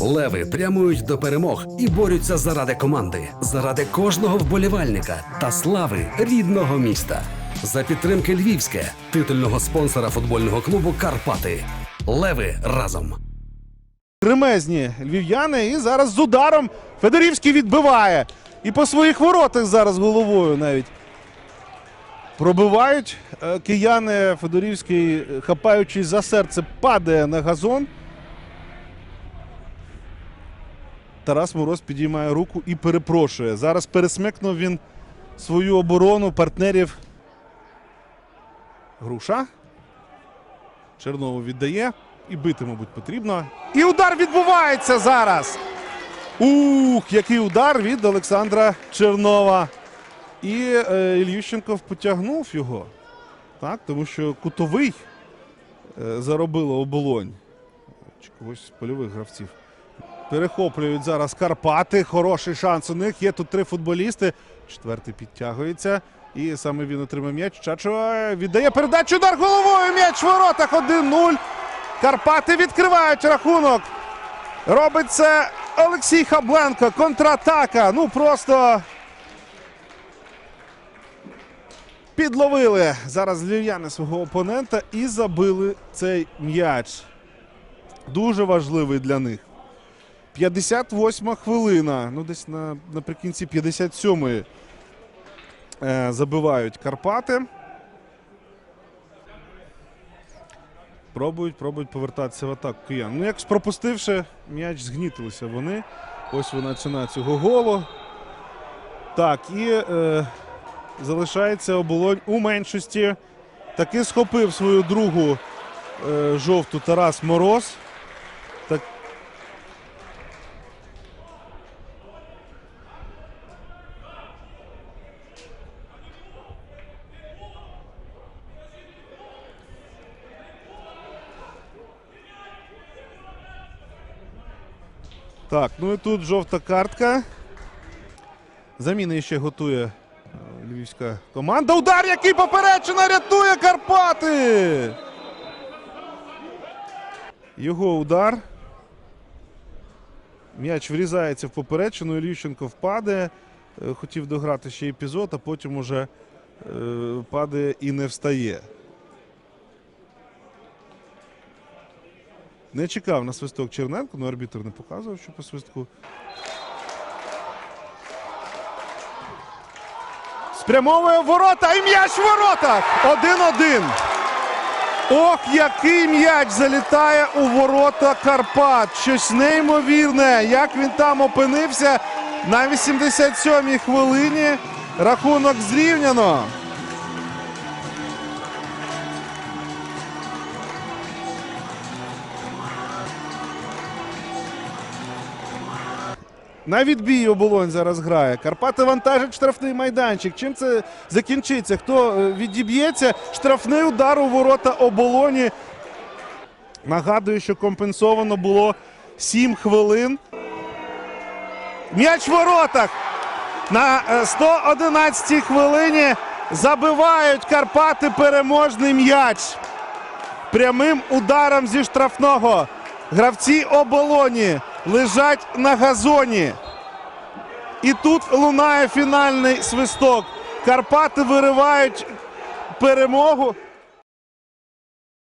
Леви прямують до перемог і борються заради команди, заради кожного вболівальника та слави рідного міста. За підтримки Львівське, титульного спонсора футбольного клубу Карпати. Леви разом. Кремезні львів'яни. І зараз з ударом Федорівський відбиває. І по своїх воротах зараз головою навіть пробивають. Е, Кияни Федорівський, хапаючись за серце, падає на газон. Тарас Мороз підіймає руку і перепрошує. Зараз пересмикнув він свою оборону партнерів. Груша. Чернову віддає. І бити, мабуть, потрібно. І удар відбувається зараз. Ух, який удар від Олександра Чернова. І е, Ільющенков потягнув його. Так, тому що кутовий е, заробило оболонь. Чи когось з польових гравців. Перехоплюють зараз Карпати. Хороший шанс у них. Є тут три футболісти. Четвертий підтягується. І саме він отримав м'яч. Чачо віддає передачу. Удар головою. М'яч в воротах 1-0. Карпати відкривають рахунок. Робить це Олексій Хабленко. Контратака. Ну просто підловили зараз львів'яни свого опонента і забили цей м'яч. Дуже важливий для них. 58 хвилина. Ну, десь на, наприкінці 57-ї е, забивають Карпати. Пробують, пробують повертатися в атаку киян. Ну, як пропустивши, м'яч згнітилися вони. Ось вона ціна цього голу. Так, і е, залишається оболонь у меншості. Таки схопив свою другу е, жовту Тарас Мороз. Так, ну і тут жовта картка. Заміни ще готує е, львівська команда. Удар, який поперечина рятує Карпати. Його удар. М'яч врізається в поперечину. Ілющенко впаде. Е, Хотів дограти ще епізод, а потім уже е, падає і не встає. Не чекав на свисток Черненко, але арбітр не показував, що по свистку. Спрямовує ворота і м'яч в воротах. 1-1. Ох, який м'яч залітає у ворота Карпат. Щось неймовірне. Як він там опинився на 87-й хвилині. Рахунок зрівняно. На відбій оболонь зараз грає. Карпати вантажить штрафний майданчик. Чим це закінчиться? Хто е, відіб'ється? Штрафний удар у ворота оболоні. Нагадую, що компенсовано було 7 хвилин. М'яч в воротах. На е, 111 хвилині забивають Карпати переможний м'яч. Прямим ударом зі штрафного. Гравці оболоні лежать на газоні. І тут лунає фінальний свисток. Карпати виривають перемогу.